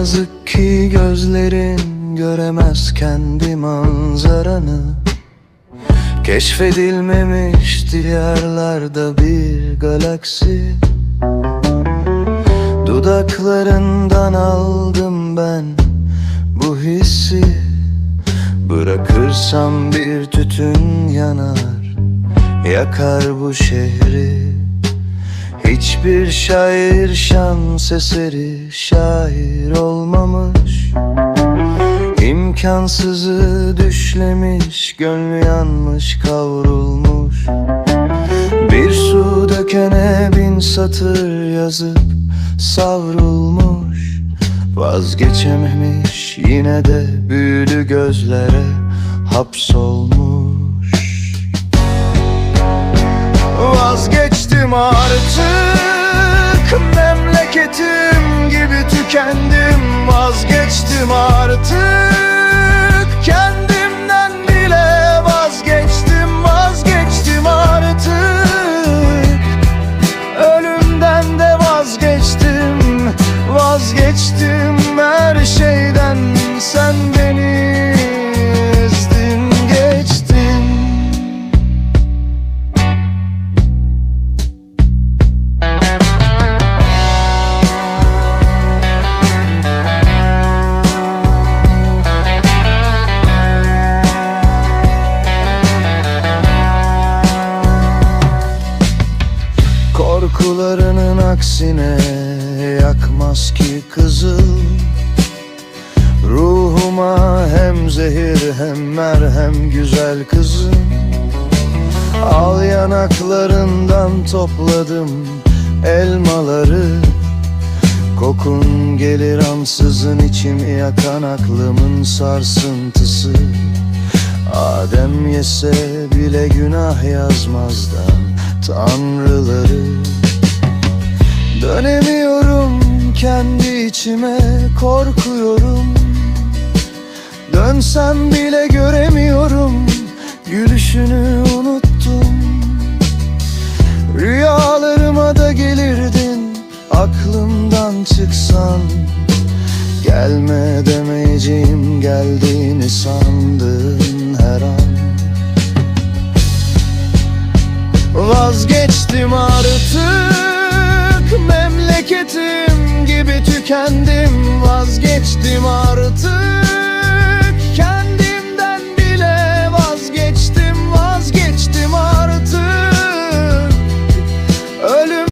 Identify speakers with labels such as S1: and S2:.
S1: yazık ki gözlerin göremez kendi manzaranı. Keşfedilmemiş diyarlarda bir galaksi. Dudaklarından aldım ben bu hissi. Bırakırsam bir tütün yanar Yakar bu şehri Hiçbir şair şans eseri şair olmamış. İmkansızı düşlemiş Gönlü yanmış kavrulmuş. Bir su dökene bin satır yazıp savrulmuş. Vazgeçememiş yine de büyülü gözlere hapsolmuş Vazgeçtim artık Memleketim gibi tükendim Vazgeçtim artık. Kendimden bile vazgeçtim Vazgeçtim artık. Ölümden de vazgeçtim Vazgeçtim her şeyden aksine yakmaz ki kızıl. Ruhuma hem zehir hem merhem güzel kızım. Al yanaklarından topladım elmaları. Kokun gelir ansızın içimi yakan aklımın sarsıntısı. Adem yese bile günah yazmazdan tanrıları içime korkuyorum. Dönsem bile göremiyorum. Gülüşünü unuttum. Rüyalarıma da gelirdin aklımdan çıksan. Gelme demeyeceğim geldiğini sandın her an. Vazgeçtim artık Memleketim gibi tükendim Vazgeçtim artık